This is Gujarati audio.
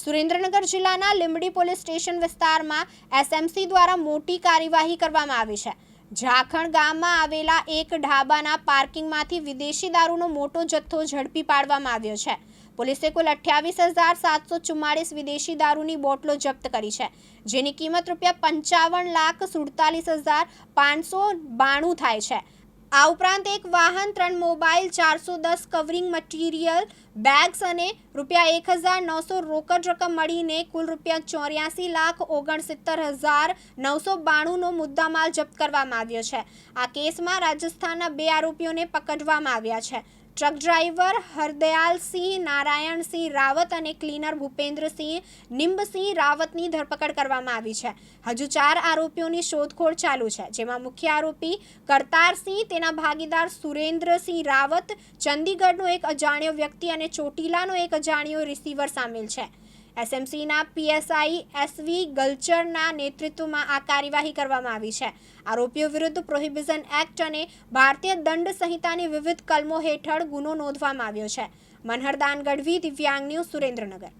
સુરેન્દ્રનગર જિલ્લાના લીંબડી પોલીસ સ્ટેશન વિસ્તારમાં એસએમસી દ્વારા મોટી કાર્યવાહી કરવામાં આવી છે. ઝાખણ ગામમાં આવેલા એક ઢાબાના પાર્કિંગમાંથી વિદેશી દારૂનો મોટો જથ્થો ઝડપી પાડવામાં આવ્યો છે. પોલીસે કુલ અઠ્યાવીસ હજાર સાતસો ચુમ્માળીસ વિદેશી દારૂની બોટલો જપ્ત કરી છે, જેની કિંમત રૂપિયા પંચાવન લાખ સુડતાલીસ હજાર પાંચસો બાણું થાય છે. આ ઉપરાંત એક વાહન, ત્રણ મોબાઈલ, ચારસો દસ કવરિંગ મટીરિયલ, બેગ્સ અને રૂપિયા એક હજાર નવસો રોકડ રકમ મળીને કુલ રૂપિયા ચોર્યાસી લાખ ઓગણસિત્તેર હજાર નવસો બાણુંનો મુદ્દામાલ જપ્ત કરવામાં આવ્યો છે. આ કેસમાં રાજસ્થાનના બે આરોપીઓને પકડવામાં આવ્યા છે. ટ્રક ડ્રાઈવર હરદયાલસિંહ નારાયણસિંહ રાવત અને ક્લીનર ભૂપેન્દ્રસિંહ નિંબસિંહ રાવતની ધરપકડ કરવામાં આવી છે. હજુ ચાર આરોપીઓની શોધખોળ ચાલુ છે, જેમાં મુખ્ય આરોપી કરતારસિંહ તેના ભાગીદાર સુરેન્દ્રસિંહ રાવત, ચંદીગઢનો એક અજાણ્યો વ્યક્તિ અને ચોટીલાનો એક અજાણ્યો રિસીવર સામેલ છે. એસએમસીના પીએસઆઈ એસવી ગલ્ચરના નેતૃત્વમાં આ કાર્યવાહી કરવામાં આવી છે. આરોપીઓ વિરુદ્ધ પ્રોહિબિશન એક્ટ અને ભારતીય દંડ સંહિતાની વિવિધ કલમો હેઠળ ગુનો નોંધવામાં આવ્યો છે. મનહરદાન ગઢવી, દિવ્યાંગ ન્યૂઝ સુરેન્દ્રનગર.